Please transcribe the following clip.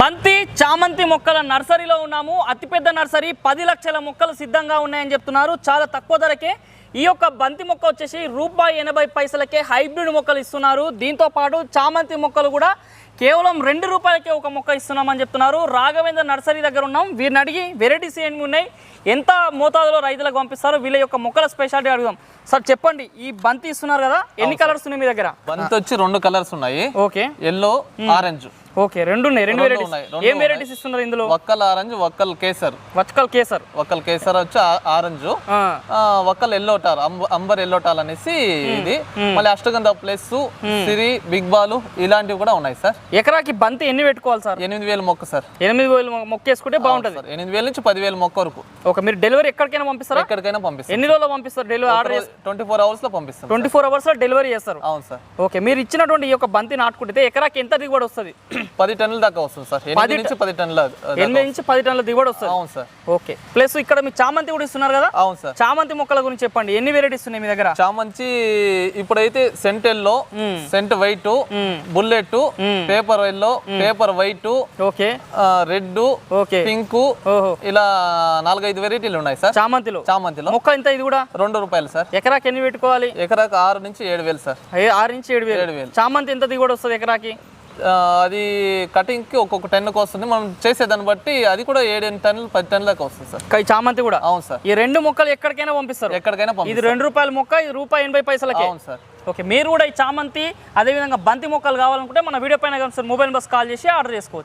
బంతి చామంతి మొక్కల నర్సరీలో ఉన్నాము. అతిపెద్ద నర్సరీ పది లక్షల మొక్కలు సిద్ధంగా ఉన్నాయని చెప్తున్నారు. చాలా తక్కువ ధరకే ఈ యొక్క బంతి మొక్క వచ్చేసి రూపాయి ఎనభై పైసలకే హైబ్రిడ్ మొక్కలు ఇస్తున్నారు. దీంతో పాటు చామంతి మొక్కలు కూడా కేవలం రెండు రూపాయలకే ఒక మొక్క ఇస్తున్నామని చెప్తున్నారు. రాఘవేంద్ర నర్సరీ దగ్గర ఉన్నాం. వీరిని అడిగి వెరైటీస్ ఏమి ఉన్నాయి? ఎంత మోతాదులో రైతులకు పంపిస్తారో వీళ్ళ యొక్క మొక్కల స్పెషాలిటీ అడుగుదాం. సార్ చెప్పండి. ఈ బంతి ఇస్తున్నారు కదా. ఎన్ని కలర్స్ ఉన్నాయి మీ దగ్గర? బంతి వచ్చి రెండు కలర్స్ ఉన్నాయి. ఓకే. Yellow orange. ఓకే రెండు ఉన్నాయి. రెండు వెరైటీస్ ఏం. వెరైటీస్ ఇస్తున్నారు ఇందులో? వక్కల్ ఆరెంజ్ వక్కల్ కేసర్. వచకల్ కేసర్. వక్కల్ కేసర్ వచ్చి orange. వక్కల్ yellow tall amber yellow tall అనేసి ఇది. మళ్ళీ Ashtagandha plus Siri big ball ఇలాంటివి కూడా ఉన్నాయి సార్. ఎకరాకి బంతి ఎన్ని పెట్టుకోవాలి సార్? ఎనిమిది వేలు మొక్క సార్. ఎనిమిది వేలు మొక్క వేసుకుంటే బాగుంటుంది. సార్. ఎనిమిది వేల నుంచి పదివేల మొక్క వరకు. ఓకే మీరు డెలివరీ ఎక్కడికైనా పంపిస్తారా? ఎక్కడికైనా పంపిస్తాం ఎన్ని రోజుల్లో పంపిస్తారు డెలివరీ ఆర్డర్ ట్వంటీ ఫోర్ అవర్స్లో పంపిస్తాం ట్వంటీ ఫోర్ అవర్స్లో డెలివరీ చేస్తారు. అవును సార్. ఓకే మీరు ఇచ్చినటువంటి ఈ యొక్క బంతి నాటుకుంటే ఎకరాకి ఎంత దిగుబడి వస్తుంది? పది టన్నుల దాకా వస్తుంది సార్. ఎనిమిది నుంచి పది టన్నుల. ఎనిమిది నుంచి పది టన్నుల దిగుబడి వస్తుంది. అవును సార్. ఓకే. ప్లస్ ఇక్కడ మీ చామంతి కూడా ఇస్తున్నారు కదా? అవును సార్. చామంతి మొక్కల గురించి చెప్పండి. ఎన్ని వెరైటీస్ ఉన్నాయి మీ దగ్గర? చామంచి ఇప్పుడైతే scent yellow scent white bullet paper yellow paper white okay. Red okay. Pink ఓహో. ఇలా నాలుగైదు వెరైటీలు ఉన్నాయి సార్. చామంతిలో? చామంతిలో. మొక్క ఎంత ఇది కూడా? రెండు రూపాయలు సార్. ఎకరాకి ఎన్ని పెట్టుకోవాలి? ఎకరాకు ఆరు నుంచి ఏడు వేలు సార్. ఆరు నుంచి ఏడు వేలు. ఏడు వేలు. చామంతి ఎంత దిగుబడి వస్తుంది ఎకరాకి? అది కటింగ్కి ఒక్కొక్క టెన్కి వస్తుంది. మనం చేసేదాన్ని బట్టి అది కూడా ఏడు టన్నులు పది టన్నుల దాకా వస్తుంది సార్. ఈ చామంతి కూడా? అవును సార్. ఈ రెండు మొక్కలు ఎక్కడికైనా పంపిస్తారు. ఎక్కడికైనా ఇది రెండు రూపాయల మొక్క ఇది రూపాయి ఎనభై పైసలకే. అవును సార్. ఓకే మీరు కూడా ఈ చామంతి అదేవిధంగా బంతి మొక్కలు కావాలనుకుంటే మన వీడియో పైన మొబైల్ బస్ కాల్ చేసి ఆర్డర్ చేసుకోవచ్చు.